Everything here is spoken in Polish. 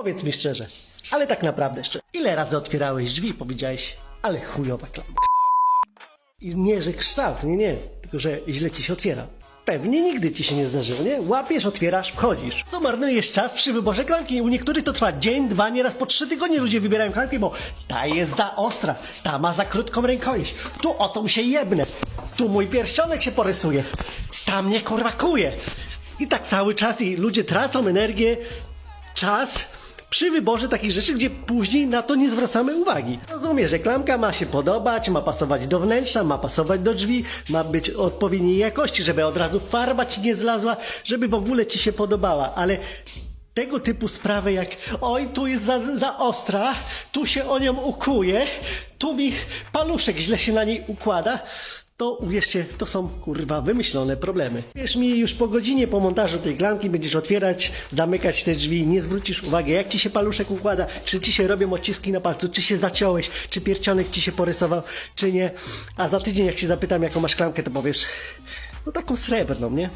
Powiedz mi szczerze, ale tak naprawdę szczerze. Ile razy otwierałeś drzwi i powiedziałeś, ale chujowa klamka. I nie, że kształt, nie, nie, tylko że źle ci się otwiera. Pewnie nigdy ci się nie zdarzyło, nie? Łapiesz, otwierasz, wchodzisz. Co marnujesz czas przy wyborze klamki? U niektórych to trwa dzień, dwa, nieraz po trzy tygodnie ludzie wybierają klamki, bo ta jest za ostra, ta ma za krótką rękojeść, tu o tą się jebnę, tu mój pierścionek się porysuje, tam mnie kurwa kuje. I tak cały czas i ludzie tracą energię, czas przy wyborze takich rzeczy, gdzie później na to nie zwracamy uwagi. Rozumiem, że klamka ma się podobać, ma pasować do wnętrza, ma pasować do drzwi, ma być odpowiedniej jakości, żeby od razu farba ci nie zlazła, żeby w ogóle ci się podobała, ale tego typu sprawy jak oj, tu jest za, za ostra, tu się o nią ukuje, tu mi paluszek źle się na niej układa, to uwierzcie, to są kurwa wymyślone problemy. Wiesz mi, już po godzinie po montażu tej klamki będziesz otwierać, zamykać te drzwi, nie zwrócisz uwagi, jak ci się paluszek układa, czy ci się robią odciski na palcu, czy się zaciąłeś, czy pierścionek ci się porysował, czy nie. A za tydzień, jak się zapytam, jaką masz klamkę, to powiesz, no taką srebrną, nie?